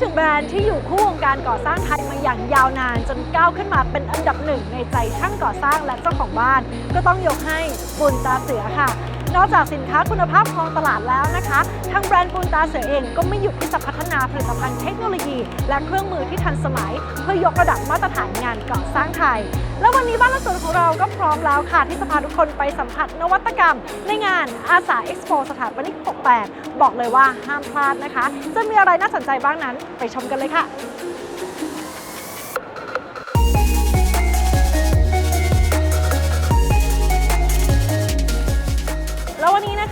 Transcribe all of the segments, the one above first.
ถึงแบรนด์ที่อยู่คู่วงการก่อสร้างไทยมาอย่างยาวนาน จนก้าวขึ้นมาเป็นอันดับหนึ่งในใจช่างก่อสร้างและเจ้าของบ้าน ก็ต้องยกให้บุญตาเสือค่ะ นอกจากสินค้าคุณภาพครองตลาดแล้วนะคะ ทางแบรนด์ปูนตาเสือเองก็ไม่หยุดที่จะพัฒนาผลิตภัณฑ์เทคโนโลยี และเครื่องมือที่ทันสมัย เพื่อยกระดับมาตรฐานงานก่อสร้างไทย และวันนี้บ้านละสวนของเราก็พร้อมแล้วค่ะ ที่จะพาทุกคนไปสัมผัสนวัตกรรม ในงานอาสาเอ็กซ์โปสถาปนิก 68 บอกเลยว่าห้ามพลาดนะคะ จะมีอะไรน่าสนใจบ้างนั้นไปชมกันเลยค่ะ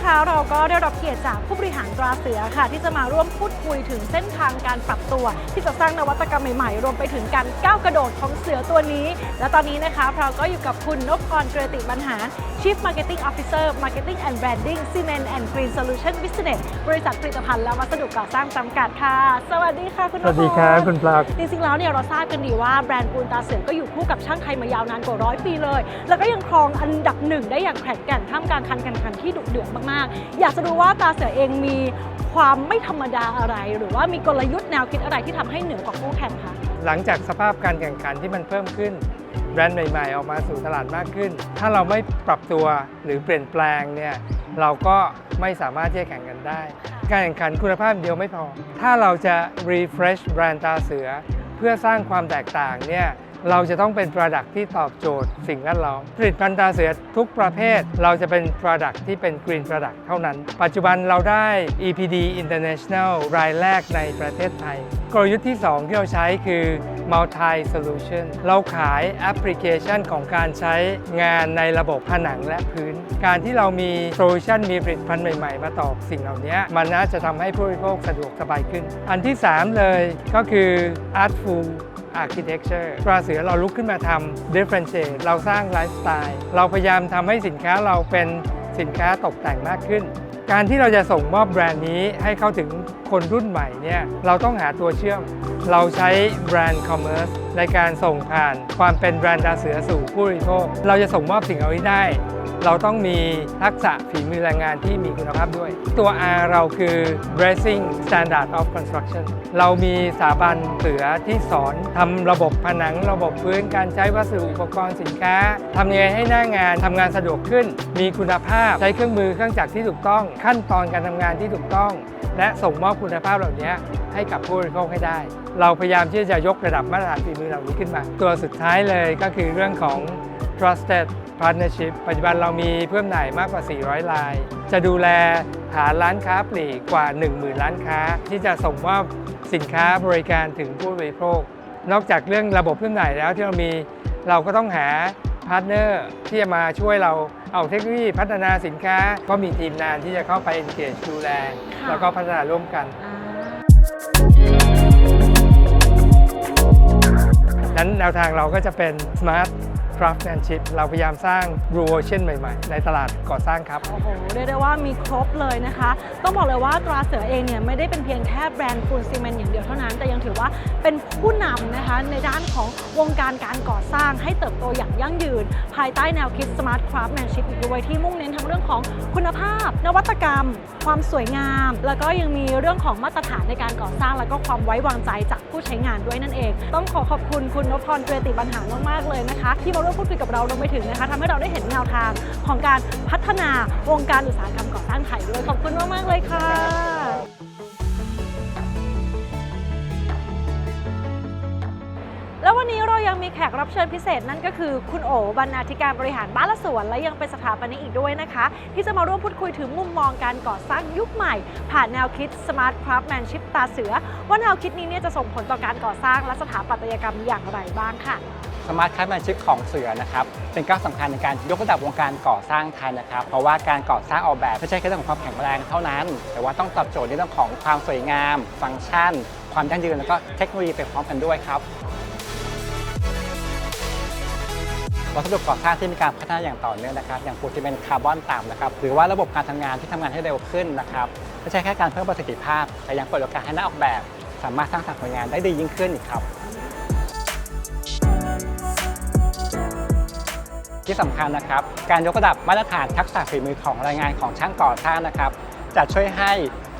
เราก็ได้รับเกียรติจากผู้บริหารตราเสือค่ะ ที่จะมาร่วมพูดคุยถึงเส้นทางการปรับตัว ที่จะสร้างนวัตกรรมใหม่ๆ รวมไปถึงการก้าวกระโดดของเสือตัวนี้ และตอนนี้นะคะเราก็อยู่กับคุณนพพรเกรติบรรหาร Chief Marketing Officer Marketing and Branding Cement and Green Solution Business บริษัทผลิตภัณฑ์และวัสดุก่อสร้างจำกัดค่ะ สวัสดีค่ะคุณนสพพรวัสดีครับคุณปลักจริงๆแล้วเนี่ยเราทราบกันดีว่าแบรนด์ปูนตาเสือก็อยู่คู่กับช่างไทยมายาวนานกว่าร้อยปีเลย แล้วก็ยังครองอันดับหนึ่งได้อย่างแข็งแกร่งท่ามกลางการแข่งขันที่ดุเดือดมากๆอยากจะรู้ว่าตาเสือเองมีความไม่ธรรมดาอะไร หรือว่ามีกลยุทธ์แนวคิดอะไรที่ทำให้เหนือกว่าคู่แข่งคะหลังจากสภาพการแข่งขันที่มันเพิ่มขึ้น แบรนด์ใหม่ ๆ ออกมาสู่ตลาดมากขึ้น ถ้าเราไม่ปรับตัวหรือเปลี่ยนแปลงเนี่ยเราก็ไม่สามารถที่จะแข่งกันได้ การแข่งขันคุณภาพเดียวไม่พอ ถ้าเราจะ refresh แบรนด์ตาเสือ เพื่อสร้างความแตกต่างเนี่ย เราจะต้องเป็น Product ที่ตอบโจทย์สิ่งแวดล้อมผลิตภัณฑ์ตาเสือทุกประเภท เราจะเป็น Product ที่เป็น Green Product เท่านั้น ปัจจุบันเราได้ EPD International รายแรกในประเทศไทย กลยุทธ์ที่ 2 ที่เราใช้คือ Multi Solution เราขายแอปพลิเคชันของการใช้งานในระบบผนังและพื้น การที่เรามีโซลูชันมีผลิตภัณฑ์ใหม่ๆ มาตอบสิ่งเหล่านี้มันน่าจะทำให้ผู้บริโภคสะดวกสบายขึ้น อันที่ 3 เลยก็คือ Artful Architecture ตราเสือเราลุกขึ้นมาทำ differentiate เราสร้างไลฟ์สไตล์ เราพยายามทำให้สินค้าเราเป็นสินค้าตกแต่งมากขึ้น การที่เราจะส่งมอบแบรนด์นี้ให้เข้าถึงคนรุ่นใหม่เนี่ยเราต้องหาตัวเชื่อม เราใช้แบรนด์คอมเมอร์สในการส่งผ่านความเป็นแบรนด์ดาเสือสู่ผู้บริโภค เราจะส่งมอบสิ่งเหล่านี้ได้ เราต้องมีทักษะฝีมือแรงงานที่มีคุณภาพด้วย ตัว R เราคือ Bracing Standard of Construction เรามีสถาบันเสือที่สอนทำระบบผนัง ระบบพื้นการใช้วัสดุอุปกรณ์สินค้าทำยังไงให้หน้างานทำงานสะดวกขึ้น มีคุณภาพใช้เครื่องมือเครื่องจักรที่ถูกต้อง ขั้นตอนการทำงานที่ถูกต้อง และส่งมอบคุณภาพเหล่านี้ให้กับผู้บริโภคให้ได้ เราพยายามที่จะยกระดับมาตรฐานฝีมือเหล่านี้ขึ้นมา ตัวสุดท้ายเลยก็คือเรื่องของ Trusted Partnership ปัจจุบันเรามีเพื่อนไหนมากกว่า 400 ราย จะดูแลฐานร้านค้าปลีกกว่า 10,000 ร้านค้า ที่จะส่งมอบสินค้าบริการถึงผู้บริโภค นอกจากเรื่องระบบเพื่อนไหนแล้วที่เรามีเราก็ต้องหาพาร์ทเนอร์ที่จะมาช่วยเราเอาเทคโนโลยีพัฒนาสินค้า ก็มีทีมงานที่จะเข้าไป engage ดูแลค่ะแล้วก็พัฒนาร่วมกันนั้นแนวทางเราก็จะเป็น smart craftsmanship เราพยายามสร้าง blue ocean ใหม่ๆ ในตลาดก่อสร้างครับ โอ้โหเรียกได้ว่ามีครบเลยนะคะ ต้องบอกเลยว่าตราเสือเองเนี่ยไม่ได้เป็นเพียงแค่แบรนด์ปูนซีเมนต์อย่างเดียวเท่านั้น แต่ยังถือว่าเป็นผู้นำนะคะในด้านของวงการการก่อสร้างให้เติบโตอย่างยั่งยืน ภายใต้แนวคิด Smart Craftsmanship อีกด้วยที่มุ่งเน้นทั้งเรื่องของคุณภาพ นวัตกรรม ความสวยงาม แล้วก็ยังมีเรื่องของมาตรฐานในการก่อสร้าง แล้วก็ความไว้วางใจจากผู้ใช้งานด้วยนั่นเอง ต้องขอขอบคุณคุณนพพรเกรติบรรหารมากๆเลยนะคะ ที่มาร่วมพูดคุยกับเรารวมไปถึงนะคะทำให้เราได้เห็นแนวทางของการพัฒนาวงการอุตสาหกรรมก่อสร้างไทยด้วยขอบคุณมากๆเลยค่ะ ยังมีแขกรับเชิญพิเศษนั่นก็คือคุณโอบรรณาธิการบริหารบ้านละสวน และยังเป็นสถาปนิกอีกด้วยนะคะ ที่จะมาร่วมพูดคุยถึงมุมมองการก่อสร้างยุคใหม่ ผ่านแนวคิด Smart Craftsmanship ตาเสือ ว่าแนวคิดนี้เนี่ยจะส่งผลต่อการก่อสร้างและสถาปัตยกรรมอย่างไรบ้างค่ะสมาร์ทคัสแมนชิพของเสือนะครับเป็นก้าวสำคัญในการยกระดับวงการก่อสร้างไทยนะครับ เพราะว่าการก่อสร้างออกแบบไม่ใช่แค่เรื่องของความแข็งแรงเท่านั้น แต่ว่าต้องตอบโจทย์ในเรื่องของความสวยงาม ฟังก์ชัน ความยั่งยืนแล้วก็เทคโนโลยีไปพร้อมกันด้วยครับ วัสดุก่อสร้างที่มีการพัฒนาอย่างต่อเนื่องนะครับ อย่างปูนซีเมนต์คาร์บอนต่ำนะครับหรือว่าระบบการทำงานที่ทำงานให้เร็วขึ้นนะครับไม่ใช่แค่การเพิ่มประสิทธิภาพ แต่ยังเปิดโอกาสให้นักออกแบบ สามารถสร้างสรรค์ผลงานได้ดียิ่งขึ้นอีกครับที่สำคัญนะครับ การยกระดับมาตรฐานทักษะฝีมือของแรงงานของช่างก่อสร้างนะครับ จะช่วยให้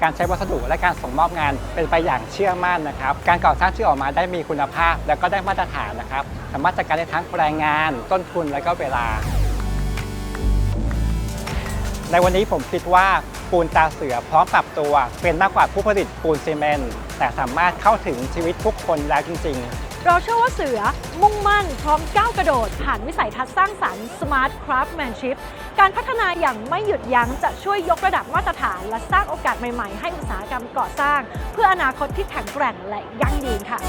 การใช้วัสดุและการส่งมอบงานเป็นไปอย่างเชื่อมั่นนะครับ การก่อสร้างที่ออกมาได้มีคุณภาพ และก็ได้มาตรฐานนะครับ สามารถจัดการได้ทั้งแรงงาน ต้นทุนและก็เวลา ในวันนี้ผมคิดว่าปูนตาเสือพร้อมปรับตัว เป็นมากกว่าผู้ผลิตปูนซีเมนต์แต่สามารถเข้าถึงชีวิตทุกคนแล้วจริง ๆ เราเชื่อว่าเสือมุ่งมั่นพร้อมก้าวกระโดด ผ่านวิสัยทัศน์สร้างสรรค์ Smart Craftsmanship การพัฒนาอย่างไม่หยุดยั้งจะช่วยยกระดับมาตรฐาน และสร้างโอกาสใหม่ๆ ให้อุตสาหกรรมก่อสร้าง เพื่ออนาคตที่แข็งแกร่งและยั่งยืนค่ะ